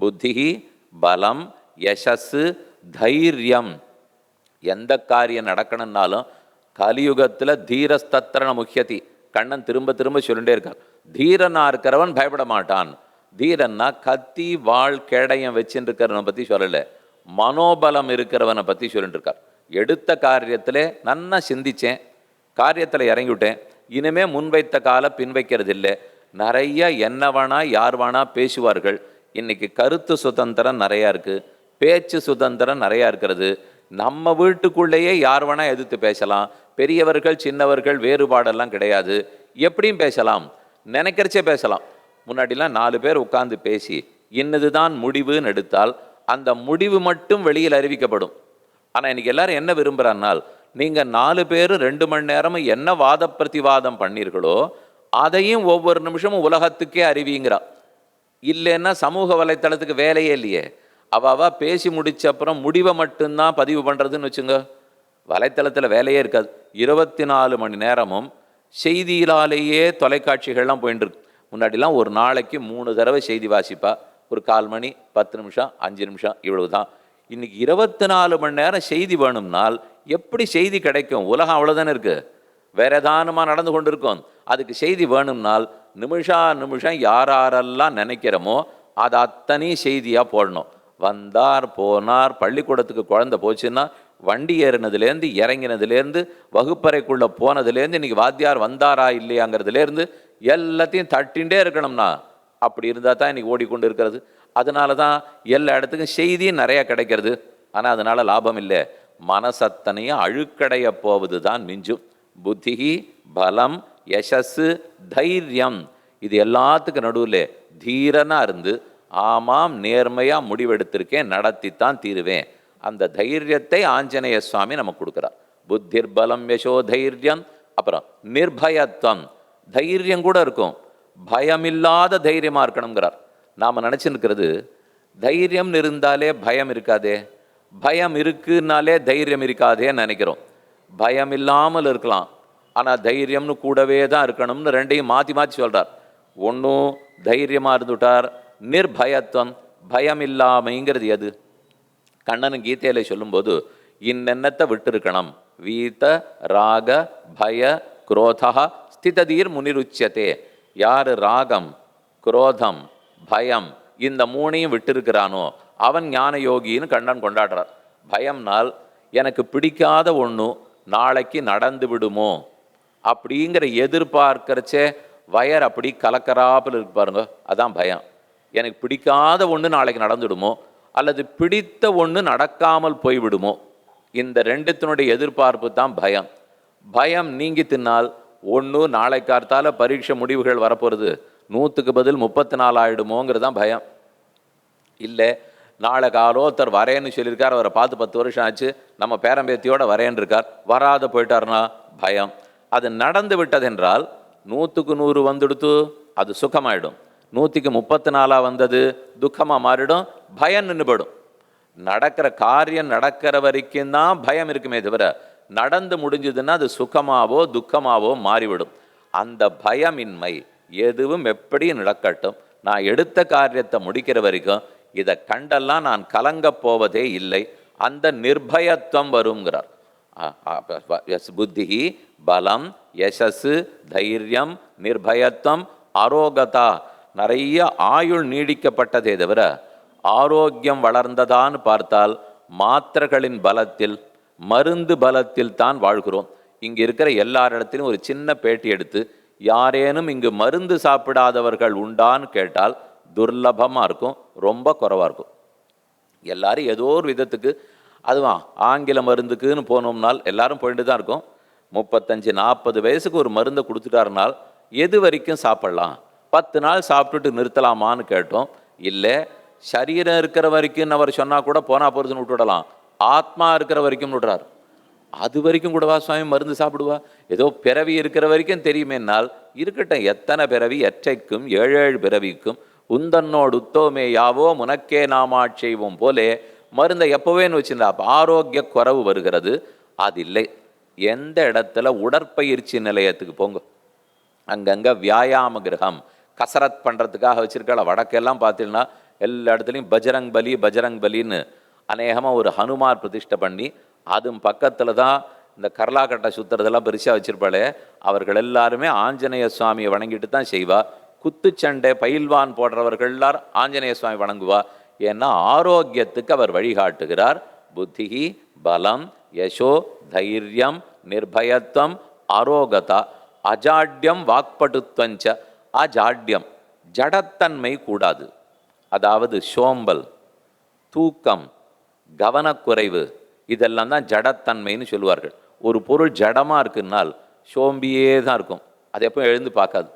புத்தி பலம் யசஸ்ஸு தைரியம். எந்த காரியம் நடக்கணும்னாலும் கலியுகத்தில் தீரஸ்தத்திரன முக்கியத்தி கண்ணன் திரும்ப திரும்ப சொல்லிட்டே இருக்கார். தீரனா இருக்கிறவன் பயப்பட மாட்டான். தீரன்னா கத்தி வாழ் கேடயம் வச்சுட்டு இருக்கிறவனை பற்றி சொல்லலை. மனோபலம் இருக்கிறவனை பற்றி சொல்லிட்டு இருக்கார் எடுத்த காரியத்தில் நன்னா சிந்திச்சேன். காரியத்தில் இறங்கிவிட்டேன். இனிமே முன்வைத்த காலை பின் வைக்கிறது இல்லை நிறைய என்ன யார் வேணா பேசுவார்கள். இன்றைக்கி கருத்து சுதந்திரம் நிறையா இருக்குது பேச்சு சுதந்திரம் நிறையா இருக்கிறது. நம்ம வீட்டுக்குள்ளேயே யார் வேணால் எதிர்த்து பேசலாம். பெரியவர்கள் சின்னவர்கள் வேறுபாடெல்லாம் கிடையாது. எப்படியும் பேசலாம். நினைக்கிறச்சே பேசலாம். முன்னாடிலாம் நாலு பேர் உட்காந்து பேசி இன்னதுதான் முடிவுன்னு எடுத்தால் அந்த முடிவு மட்டும் வெளியில் அறிவிக்கப்படும். ஆனால் இன்றைக்கி எல்லோரும் என்ன விரும்புகிறான்னால் நீங்கள் நாலு பேர் ரெண்டு மணி நேரமும் என்ன வாத பிரதிவாதம் பண்ணீர்களோ அதையும் ஒவ்வொரு நிமிஷமும் உலகத்துக்கே அறிவிங்கிறா. இல்லைன்னா சமூக வலைத்தளத்துக்கு வேலையே இல்லையே. அவள் பேசி முடிச்ச அப்புறம் முடிவை மட்டும்தான் பதிவு பண்ணுறதுன்னு வச்சுங்க. வலைத்தளத்தில் வேலையே இருக்காது. இருபத்தி நாலு மணி நேரமும் செய்தியிலாலேயே தொலைக்காட்சிகள்லாம் போயின்னு இருக்கு முன்னாடிலாம் ஒரு நாளைக்கு மூணு தடவை செய்தி வாசிப்பா. ஒரு கால் மணி பத்து நிமிஷம் அஞ்சு நிமிஷம் இவ்வளவு தான் இன்னைக்கு இருபத்தி நாலு மணி நேரம் செய்தி வேணும்னால் எப்படி செய்தி கிடைக்கும்? உலகம் அவ்வளோதானே இருக்குது வேற ஏதானுமா நடந்து கொண்டு இருக்கும் அதுக்கு செய்தி வேணும்னால் நிமிஷா நிமிஷம் யார் யாரெல்லாம் நினைக்கிறோமோ அது அத்தனையும் செய்தியாக போடணும். வந்தார் போனார் பள்ளிக்கூடத்துக்கு குழந்தை போச்சுன்னா வண்டி ஏறினதுலேருந்து இறங்கினதுலேருந்து வகுப்பறைக்குள்ளே போனதுலேருந்து இன்றைக்கி வாத்தியார் வந்தாரா இல்லையாங்கிறதுலேருந்து எல்லாத்தையும் தட்டின்ண்டே இருக்கணும்னா அப்படி இருந்தால் தான் இன்றைக்கி ஓடிக்கொண்டு இருக்கிறது. அதனால தான் எல்லா இடத்துக்கும் செய்தியும் நிறையா கிடைக்கிறது. ஆனால் அதனால் லாபம் இல்லை. மனசத்தனையும் அழுக்கடைய போவது தான் மிஞ்சும். புத்தி பலம் யசஸ்ஸு தைரியம். இது எல்லாத்துக்கும் நடுவில் தீரனாக இருந்து ஆமாம் நேர்மையாக முடிவெடுத்திருக்கேன் நடத்தித்தான் தீருவேன். அந்த தைரியத்தை ஆஞ்சநேய சுவாமி நமக்கு கொடுக்குறார். புத்திர் பலம் யசோ தைரியம். அப்புறம் நிர்பயத்துவம் தைரியம் கூட இருக்கும். பயமில்லாத தைரியமாக இருக்கணுங்கிறார். நாம் நினச்சிருக்கிறது தைரியம் இருந்தாலே பயம் இருக்காதே. பயம் இருக்குன்னாலே தைரியம் இருக்காதேன்னு நினைக்கிறோம். பயம் இல்லாமல் இருக்கலாம். ஆனால் தைரியம்னு கூடவே தான் இருக்கணும்னு ரெண்டையும் மாற்றி மாற்றி சொல்கிறார் ஒன்றும் தைரியமாக இருந்துட்டார். நிர்பயத்துவம் பயம் இல்லாமைங்கிறது எது? கண்ணன் கீதையில் சொல்லும்போது இன்னென்னத்தை விட்டிருக்கணும். வீத ராக பய குரோதா ஸ்திததீர் முனிருச்சியத்தே யார் ராகம் குரோதம் பயம் இந்த மூணையும் விட்டிருக்கிறானோ அவன் ஞான யோகின்னு கண்ணன் கொண்டாடுறார். பயம்னால் எனக்கு பிடிக்காத ஒன்று நாளைக்கு நடந்து விடுமோ? அப்படிங்கிற எதிர்பார்க்கிறச்சே வயர் அப்படி கலக்கராப்பில் இருக்கு பாருங்க. அதான் பயம். எனக்கு பிடிக்காத ஒன்று நாளைக்கு நடந்துடுமோ? அல்லது பிடித்த ஒன்று நடக்காமல் போய்விடுமோ? இந்த ரெண்டுத்தினுடைய எதிர்பார்ப்பு தான் பயம். பயம் நீங்கி தின்னால் ஒன்று நாளை கார்த்தால பரீட்சை முடிவுகள் வரப்போகிறது நூற்றுக்கு பதில் முப்பத்தி நாலு ஆகிடுமோங்கிறது தான் பயம். இல்லை நாளை காலோ ஒருத்தர் வரேன்னு சொல்லியிருக்கார் அவரை பார்த்து பத்து வருஷம் ஆச்சு நம்ம பேரம்பேத்தியோட வரேன்னு இருக்கார் வராத போயிட்டாருன்னா பயம். அது நடந்து விட்டதென்றால் நூற்றுக்கு நூறு வந்துடுத்து அது சுகமாயிடும். நூற்றிக்கு முப்பத்தி நாலாக வந்தது துக்கமாக மாறிடும் பயம் நின்றுபடும். நடக்கிற காரியம் நடக்கிற வரைக்கும் தான் பயம் இருக்குமே தவிர நடந்து முடிஞ்சதுன்னா அது சுகமாவோ துக்கமாவோ மாறிவிடும். அந்த பயமின்மை எதுவும் எப்படி நடக்கட்டும். நான் எடுத்த காரியத்தை முடிக்கிற வரைக்கும் இதை கண்டெல்லாம் நான் கலங்கப் போவதே இல்லை. அந்த நிர்பயத்துவம் வருங்கிறார் எஸ் புத்தி பலம் யசஸ் தைரியம் நிர்பயத்துவம் ஆரோகதா நிறைய ஆயுள் நீடிக்கப்பட்டதே தவிர ஆரோக்கியம் வளர்ந்ததான்னு பார்த்தால் மாத்திரைகளின் பலத்தில் மருந்து பலத்தில் தான் வாழ்கிறோம் இங்கே இருக்கிற எல்லாரிடத்திலும் ஒரு சின்ன பேட்டி எடுத்து யாரேனும் இங்கு மருந்து சாப்பிடாதவர்கள் உண்டான்னு கேட்டால் துர்லபமாக இருக்கும் ரொம்ப குறவாக இருக்கும் எல்லாரும் ஏதோ ஒரு விதத்துக்கு அதுவான் ஆங்கில மருந்துக்குன்னு போனோம்னால் எல்லாரும் போயிட்டு தான் இருக்கும். முப்பத்தஞ்சு நாற்பது வயசுக்கு ஒரு மருந்தை கொடுத்துட்டாருனால் எது வரைக்கும் சாப்பிட்லாம்? பத்து நாள் சாப்பிட்டுட்டு நிறுத்தலாமான்னு கேட்டோம். இல்லை சரீரம் இருக்கிற வரைக்கும் அவர் சொன்னால் கூட போனா போகிறதுன்னு விட்டுவிடலாம் ஆத்மா இருக்கிற வரைக்கும் விடுறார். அது வரைக்கும் கூடவா சுவாமி மருந்து சாப்பிடுவா? ஏதோ பிறவி இருக்கிற வரைக்கும் தெரியுமேனால் இருக்கட்டும் எத்தனை பிறவி? எற்றைக்கும் ஏழேழு பிறவிக்கும். உந்தன்னோடு உத்தோமே யாவோ முனக்கே நாமாட்செய்வோம் போலே மருந்தை எப்போவேன்னு வச்சுருந்தா அப்போ ஆரோக்கிய குறைவு வருகிறது. அது இல்லை. எந்த இடத்துல உடற்பயிற்சி நிலையத்துக்கு போங்க. அங்கங்கே வியாயாம கிரகம். கசரத் பண்ணுறதுக்காக வச்சுருக்கல வடக்கெல்லாம் பார்த்தீங்கன்னா எல்லா இடத்துலையும் பஜரங் பலி பஜரங் பலின்னு அநேகமாக ஒரு ஹனுமார் பிரதிஷ்டை பண்ணி அதுவும் பக்கத்தில் தான் இந்த கர்லாக்கட்டை சுத்துறதெல்லாம் பெருசாக வச்சுருப்பாளே அவர்கள் எல்லாருமே ஆஞ்சநேய சுவாமியை வணங்கிட்டு தான் செய்வா. குத்துச்சண்டை பயில்வான் போடுறவர்கள் எல்லாரும் ஆஞ்சநேய சுவாமி வணங்குவா. ஏன்னா ஆரோக்கியத்துக்கு அவர் வழிகாட்டுகிறார். புத்திகி பலம் யசோ தைரியம் நிர்பயத்துவம் ஆரோகதா அஜாட்யம் வாக்பட்டுத்வஞ்ச அஜாட்யம் ஜடத்தன்மை கூடாது. அதாவது சோம்பல் தூக்கம் கவனக்குறைவு இதெல்லாம் தான் ஜடத்தன்மைன்னு சொல்லுவார்கள். ஒரு பொருள் ஜடமாக இருக்குன்னால் சோம்பியே தான் இருக்கும். அது எப்போ எழுந்து பார்க்காது.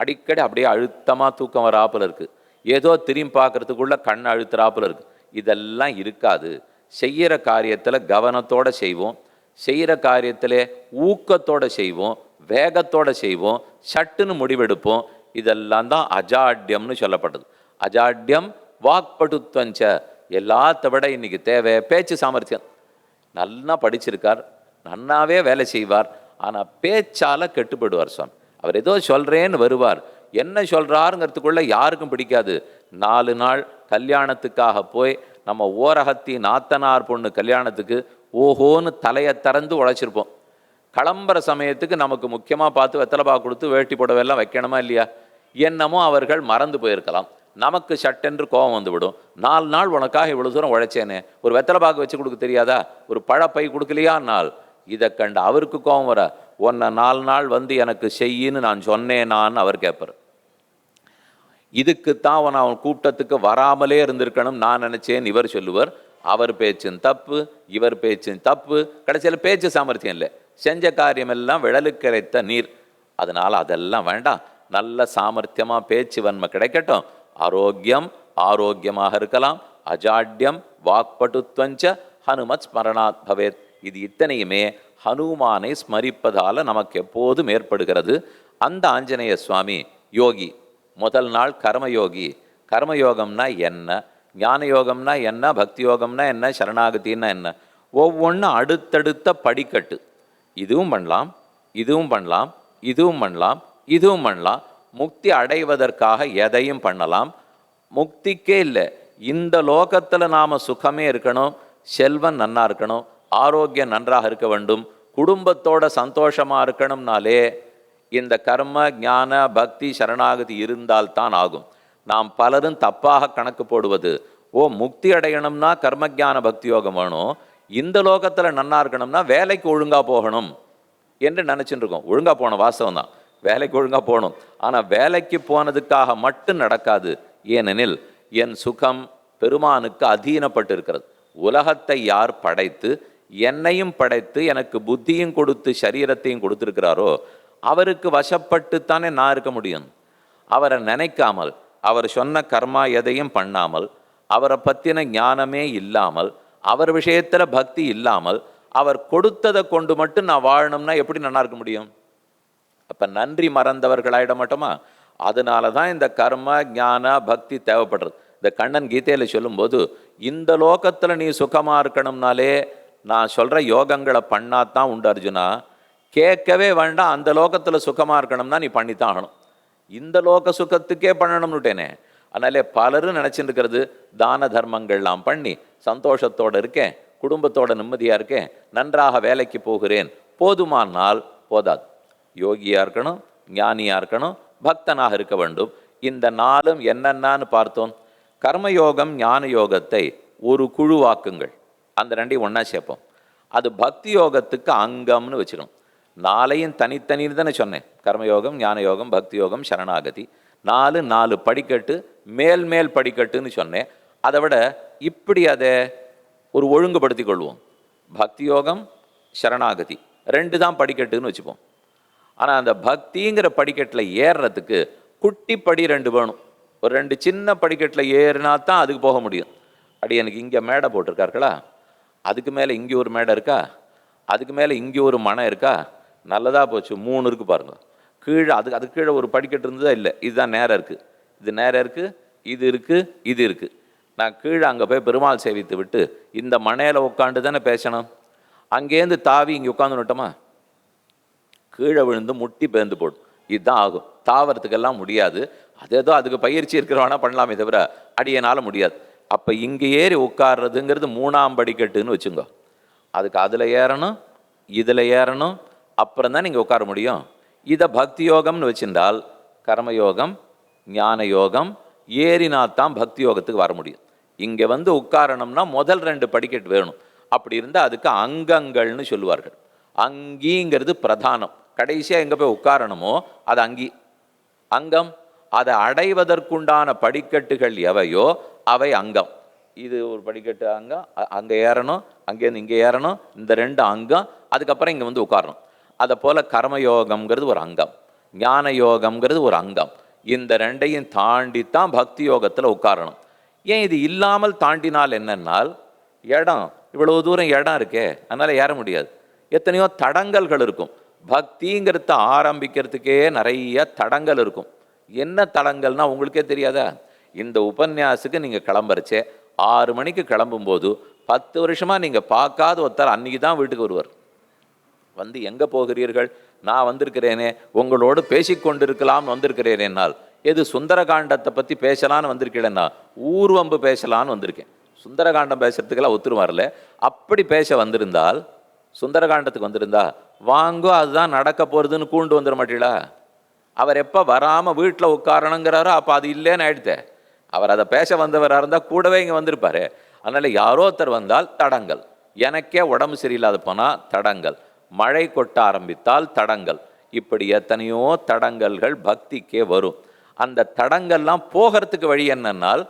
அடிக்கடி அப்படியே அழுத்தமாக தூக்கம் வராப்புல இருக்குது ஏதோ திரும்பி பார்க்கறதுக்குள்ள கண் அழுத்துறாப்புல இருக்கு. இதெல்லாம் இருக்காது. செய்கிற காரியத்தில் கவனத்தோட செய்வோம். செய்கிற காரியத்தில் ஊக்கத்தோட செய்வோம். வேகத்தோட செய்வோம். சட்டுன்னு முடிவெடுப்போம். இதெல்லாம் தான் அஜாட்யம்னு சொல்லப்பட்டது. அஜாட்யம் வாக்பட்டுத்வஞ்ச எல்லாத்த விட இன்னைக்கு தேவை. பேச்சு சாமர்த்தியம். நல்லா படிச்சிருக்கார். நன்னாவே வேலை செய்வார். ஆனால் பேச்சால கெட்டுப்படுவார் சுவாமி. அவர் ஏதோ சொல்றேன்னு வருவார். என்ன சொல்கிறாருங்கிறதுக்குள்ளே யாருக்கும் பிடிக்காது. நாலு நாள் கல்யாணத்துக்காக போய் நம்ம ஓரகத்தி நாத்தனார் பொண்ணு கல்யாணத்துக்கு ஓஹோன்னு தலையை திறந்து உழைச்சிருப்போம். கிளம்புற சமயத்துக்கு நமக்கு முக்கியமாக பார்த்து வெத்தலைப்பா கொடுத்து வேட்டி புடவையெல்லாம் வைக்கணுமா இல்லையா? என்னமோ அவர்கள் மறந்து போயிருக்கலாம். நமக்கு சட்டென்று கோபம் வந்துவிடும் நாலு நாள் உனக்காக இவ்வளோ தூரம் உழைச்சேனே ஒரு வெத்தலைப்பாக்கு வச்சு கொடுக்க தெரியாதா? ஒரு பழப்பை கொடுக்கலையா நாள் இதை கண்டு அவருக்கு கோபம் வர உன்னை நாலு நாள் வந்து எனக்கு செய்யின்னு நான் சொன்னேனான்னு அவர் கேட்பார். இதுக்குத்தான் அவன் அவன் கூட்டத்துக்கு வராமலே இருந்திருக்கணும். நான் நினச்சேன் இவர் சொல்லுவர் அவர் பேச்சின் தப்பு இவர் பேச்சின் தப்பு. கடைசியில் பேச்சு சாமர்த்தியம் இல்லை. செஞ்ச காரியமெல்லாம் விழலுக்கரைத்த நீர். அதனால் அதெல்லாம் வேண்டாம். நல்ல சாமர்த்தியமாக பேச்சு வன்மை கிடைக்கட்டும். ஆரோக்கியம் ஆரோக்கியமாக இருக்கலாம். அஜாட்யம் வாக்பட்டுத்வஞ்ச ஹனுமத் ஸ்மரணாத் பவேத். இது இத்தனையுமே ஹனுமானை ஸ்மரிப்பதால் நமக்கு எப்போதும் ஏற்படுகிறது. அந்த ஆஞ்சநேய சுவாமி யோகி முதல் நாள் கர்மயோகி. கர்மயோகம்னா என்ன? ஞான யோகம்னா என்ன? பக்தி யோகம்னா என்ன? சரணாகத்தின்னா என்ன? ஒவ்வொன்றும் அடுத்தடுத்த படிக்கட்டு. இதுவும் பண்ணலாம் இதுவும் பண்ணலாம் இதுவும் பண்ணலாம் இதுவும் பண்ணலாம். முக்தி அடைவதற்காக எதையும் பண்ணலாம். முக்திக்கே இல்லை. இந்த லோகத்தில் நாம் சுகமே இருக்கணும் செல்வம் நன்னா இருக்கணும் ஆரோக்கியம் நன்றாக இருக்க வேண்டும் குடும்பத்தோட சந்தோஷமாக இருக்கணும்னாலே இந்த கர்ம ஞான பக்தி சரணாகதி இருந்தால் தான் ஆகும். நாம் பலரும் தப்பாக கணக்கு போடுவது ஓ முக்தி அடையணும்னா கர்ம ஞான பக்தி யோகம் வேணும். இந்த லோகத்தில் நன்னா இருக்கணும்னா வேலைக்கு ஒழுங்காக போகணும் என்று நினச்சிட்டு இருக்கோம் ஒழுங்காக போன வாசகம் தான். வேலைக்கு ஒழுங்காக போகணும். ஆனால் வேலைக்கு போனதுக்காக மட்டும் நடக்காது. ஏனெனில் என் சுகம் பெருமானுக்கு அதீனப்பட்டு இருக்கிறது உலகத்தை யார் படைத்து என்னையும் படைத்து எனக்கு புத்தியும் கொடுத்து சரீரத்தையும் கொடுத்துருக்கிறாரோ அவருக்கு வசப்பட்டு தானே நான் இருக்க முடியும்? அவரை நினைக்காமல் அவர் சொன்ன கர்மா எதையும் பண்ணாமல் அவரை பற்றின ஞானமே இல்லாமல் அவர் விஷயத்தில் பக்தி இல்லாமல் அவர் கொடுத்ததை கொண்டு மட்டும் நான் வாழணும்னா எப்படி நல்லா இருக்க முடியும்? அப்போ நன்றி மறந்தவர்களாயிட மாட்டோமா? அதனால தான் இந்த கர்ம ஞான பக்தி தேவைப்படுறது. இந்த கண்ணன் கீதையில் சொல்லும்போது இந்த லோகத்தில் நீ சுகமாக இருக்கணும்னாலே நான் சொல்கிற யோகங்களை பண்ணாதான் உண்டு அர்ஜுனா. கேட்கவே வேண்டாம் அந்த லோகத்துல சுகமா இருக்கணும்னா நீ பண்ணித்தான் ஆகணும் இந்த லோக சுகத்துக்கே பண்ணணும்னுட்டேனே. அதனாலே பலரும் நினச்சிருக்கிறது தான தர்மங்கள்லாம் பண்ணி சந்தோஷத்தோட இருக்கேன் குடும்பத்தோட நிம்மதியா இருக்கேன் நன்றாக வேலைக்கு போகிறேன் போதுமானால் போதாது. யோகியா இருக்கணும் ஞானியா இருக்கணும் பக்தனாக இருக்க வேண்டும். இந்த நாளும் என்னென்னான்னு பார்த்தோம். கர்மயோகம் ஞான யோகத்தை ஒரு குழுவாக்குங்கள். அந்த ரெண்டையும் ஒன்றா சேர்ப்போம். அது பக்தி யோகத்துக்கு அங்கம்னு வச்சுக்கணும் நாளையும் தனித்தனின்னு தானே சொன்னேன். கர்மயோகம் ஞான யோகம் பக்தி யோகம் சரணாகதி. நாலு நாலு படிக்கட்டு மேல் மேல் படிக்கட்டுன்னு சொன்னேன். அதை விட இப்படி அதை ஒரு ஒழுங்குபடுத்தி கொள்வோம். பக்தி யோகம் சரணாகதி. ரெண்டு தான் படிக்கட்டுன்னு வச்சுப்போம். ஆனால் அந்த பக்திங்கிற படிக்கட்டில் ஏறுறதுக்கு குட்டி படி ரெண்டு வேணும். ஒரு ரெண்டு சின்ன படிக்கட்டில் ஏறினா தான் அதுக்கு போக முடியும். அடி எனக்கு இங்கே மேடை போட்டிருக்கார்களா? அதுக்கு மேலே இங்கே ஒரு மேடை இருக்கா? அதுக்கு மேலே இங்கே ஒரு மனை இருக்கா? நல்லதாக போச்சு மூணு இருக்கு பாருங்கள் கீழே அதுக்கு அதுக்கு கீழே ஒரு படிக்கட்டு இருந்ததா? இல்லை. இதுதான் நேரம் இருக்குது இது நேரம் இருக்குது இது இருக்குது இது இருக்குது நான் கீழே அங்கே போய் பெருமாள் சேவித்து விட்டு இந்த மனையில் உட்காந்து தானே பேசணும்? அங்கேருந்து தாவி இங்கே உட்காந்துட்டோமா கீழே விழுந்து முட்டி பேர்ந்து போடும் இதுதான் ஆகும். தாவறதுக்கெல்லாம் முடியாது. அது ஏதோ அதுக்கு பயிற்சி இருக்கிறவனா பண்ணலாமே தவிர அடியனால் முடியாது. அப்போ இங்கே ஏறி உட்கார்றதுங்கிறது மூணாம் படிக்கட்டுன்னு வச்சுங்க. அதுக்கு அதில் ஏறணும் இதில் ஏறணும் அப்புறம் தான் நீங்கள் உட்கார முடியும். இதை பக்தி யோகம்னு வச்சிருந்தால் கர்மயோகம் ஞான யோகம் ஏறினா தான் பக்தி யோகத்துக்கு வர முடியும். இங்கே வந்து உட்காரணும்னா முதல் ரெண்டு படிக்கட்டு வேணும். அப்படி இருந்தால் அதுக்கு அங்கங்கள்னு சொல்லுவார்கள். அங்கிங்கிறது பிரதானம். கடைசியாக எங்கே போய் உட்காரணுமோ அது அங்கி அங்கம். அதை அடைவதற்குண்டான படிக்கட்டுகள் எவையோ அவை அங்கம். இது ஒரு படிக்கட்டு அங்கம் அ- ஏறணும் அங்கேருந்து இங்கே ஏறணும் இந்த ரெண்டு அங்கம் அதுக்கப்புறம் இங்கே வந்து உட்காரணும். அதை போல் கர்மயோகம்ங்கிறது ஒரு அங்கம். ஞான யோகம்ங்கிறது ஒரு அங்கம். இந்த ரெண்டையும் தாண்டி தான் பக்தி யோகத்தில் உட்காரணும். ஏன் இது இல்லாமல் தாண்டினால் என்னென்னால் இடம் இவ்வளோ தூரம் இடம் இருக்கே அதனால் ஏற முடியாது. எத்தனையோ தடங்கல்கள் இருக்கும். பக்திங்கிறத ஆரம்பிக்கிறதுக்கே நிறைய தடங்கள் இருக்கும். என்ன தடங்கள்னா உங்களுக்கே தெரியாதா? இந்த உபன்யாசுக்கு நீங்கள் கிளம்புறச்சே ஆறு மணிக்கு கிளம்பும்போது பத்து வருஷமாக நீங்கள் பார்க்காத ஒருத்தர் அன்னைக்கு தான் வீட்டுக்கு வருவார். வந்து எங்கே போகிறீர்கள்? நான் வந்திருக்கிறேனே. உங்களோடு பேசிக்கொண்டிருக்கலாம்னு வந்திருக்கிறேனேனால் எது சுந்தரகாண்டத்தை பற்றி பேசலான்னு வந்திருக்கிறேன்னா ஊர்வம்பு பேசலான்னு வந்திருக்கேன். சுந்தரகாண்டம் பேசுறதுக்கெல்லாம் ஒத்துரு வரல. அப்படி பேச வந்திருந்தால் சுந்தரகாண்டத்துக்கு வந்திருந்தா வாங்கோ அதுதான் நடக்க போகிறதுன்னு கூண்டு வந்துட மாட்டீங்களா அவர் எப்போ வராமல் வீட்டில் உட்காரணுங்கிறாரோ அப்போ அது இல்லைன்னு ஆயிடுத்தே. அவர் அதை பேச வந்தவராக இருந்தால் கூடவே இங்கே வந்திருப்பாரு. அதனால் யாரோ ஒருத்தர் வந்தால் தடங்கள். எனக்கே உடம்பு சரியில்லாத போனால் தடங்கள். மழை கொட்ட ஆரம்பித்தால் தடங்கள். இப்படி எத்தனையோ தடங்கல்கள் பக்திக்கே வரும். அந்த தடங்கள்லாம் போகிறதுக்கு வழி என்னன்னால்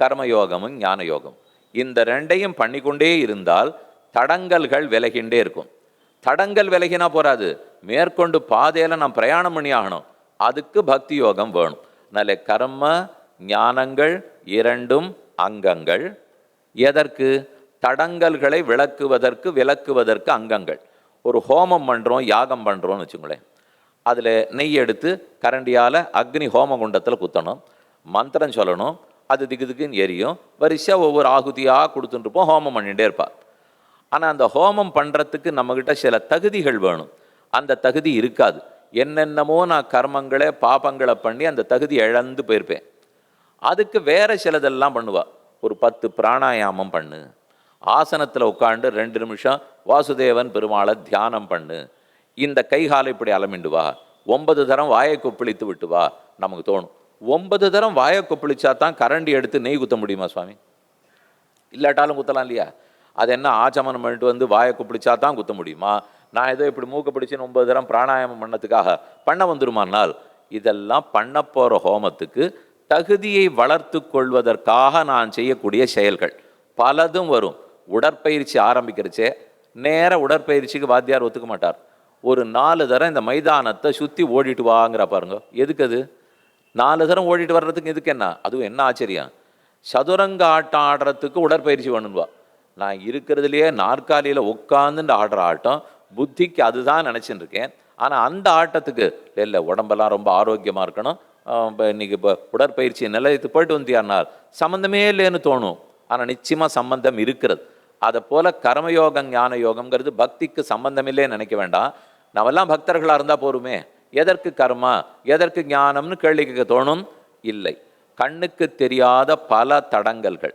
கர்மயோகமும் ஞான யோகம் இந்த ரெண்டையும் பண்ணிக்கொண்டே இருந்தால் தடங்கல்கள் விலகின்றே இருக்கும். தடங்கள் விலகினா போகாது மேற்கொண்டு பாதையில் நாம் பிரயாணம் பண்ணி ஆகணும். அதுக்கு பக்தி யோகம் வேணும். நல்ல கர்ம ஞானங்கள் இரண்டும் அங்கங்கள். எதற்கு? தடங்கல்களை விளக்குவதற்கு விளக்குவதற்கு அங்கங்கள். ஒரு ஹோமம் பண்ணுறோம் யாகம் பண்ணுறோம்னு வச்சுங்களேன் அதில் நெய் எடுத்து கரண்டியால் அக்னி ஹோம குண்டத்தில் குத்தணும். மந்திரம் சொல்லணும். அது திக்கு திக்குன்னு எரியும். வரிசையாக ஒவ்வொரு ஆகுதியாக கொடுத்துட்டு இருப்போம் ஹோமம் பண்ணிகிட்டே இருப்பார் ஆனால் அந்த ஹோமம் பண்ணுறதுக்கு நம்மக்கிட்ட சில தகுதிகள் வேணும். அந்த தகுதி இருக்காது. என்னென்னமோ நான் கர்மங்களை பாபங்களை பண்ணி அந்த தகுதி இழந்து போயிருப்பேன். அதுக்கு வேறு சிலதெல்லாம் பண்ணுவாள் ஒரு பத்து பிராணாயாமம் பண்ணு. ஆசனத்தில் உட்காந்து ரெண்டு நிமிஷம் வாசுதேவன் பெருமாளை தியானம் பண்ணு. இந்த கைகாலை இப்படி அலமிண்டு வா. ஒன்பது தரம் வாயை கொப்பளித்து விட்டு வா. நமக்கு தோணும். ஒன்பது தரம் வாயை கொப்பளிச்சா தான் கரண்டி எடுத்து நெய் குத்த முடியுமா சுவாமி? இல்லாட்டாலும் குத்தலாம் இல்லையா? அது என்ன ஆச்சமனம் பண்ணிட்டு வந்து வாயை கொப்பளிச்சா தான் குத்த முடியுமா? நான் ஏதோ இப்படி மூக்க பிடிச்சின்னு ஒன்பது தரம் பிராணாயாமம் பண்ணதுக்காக பண்ண வந்துருமானால் இதெல்லாம் பண்ண போகிற ஹோமத்துக்கு தகுதியை வளர்த்து கொள்வதற்காக நான் செய்யக்கூடிய செயல்கள். பலதும் வரும். உடற்பயிற்சி ஆரம்பிக்கிறச்சே நேர உடற்பயிற்சிக்கு வாத்தியார் ஒத்துக்க மாட்டார். ஒரு நாலு தரம் இந்த மைதானத்தை சுற்றி ஓடிட்டு வாங்கிற பாருங்க. எதுக்கு அது? நாலு தரம் ஓடிட்டு வர்றதுக்கு எதுக்கு என்ன? அதுவும் என்ன ஆச்சரியம்? சதுரங்க ஆட்டம் ஆடுறதுக்கு உடற்பயிற்சி வேணும்வா நான் இருக்கிறதுலையே நாற்காலியில் உட்காந்துட்டு ஆடுற ஆட்டம் புத்திக்கு அதுதான் நினச்சின்னு இருக்கேன். ஆனால் அந்த ஆட்டத்துக்கு இல்லை உடம்பெல்லாம் ரொம்ப ஆரோக்கியமாக இருக்கணும். இப்போ இன்றைக்கி இப்போ உடற்பயிற்சி நிலையத்து போயிட்டு வந்தியானால் சம்மந்தமே இல்லைன்னு தோணும். ஆனால் நிச்சயமாக சம்மந்தம் இருக்கிறது. அதை போல கர்மயோகம் ஞான யோகம்ங்கிறது பக்திக்கு சம்பந்தமில்லே நினைக்க வேண்டாம். நாமெல்லாம் பக்தர்களாக இருந்தால் போருமே எதற்கு கர்மா? எதற்கு ஞானம்னு கேள்வி கேட்க தோணும்? இல்லை. கண்ணுக்கு தெரியாத பல தடங்கல்கள்.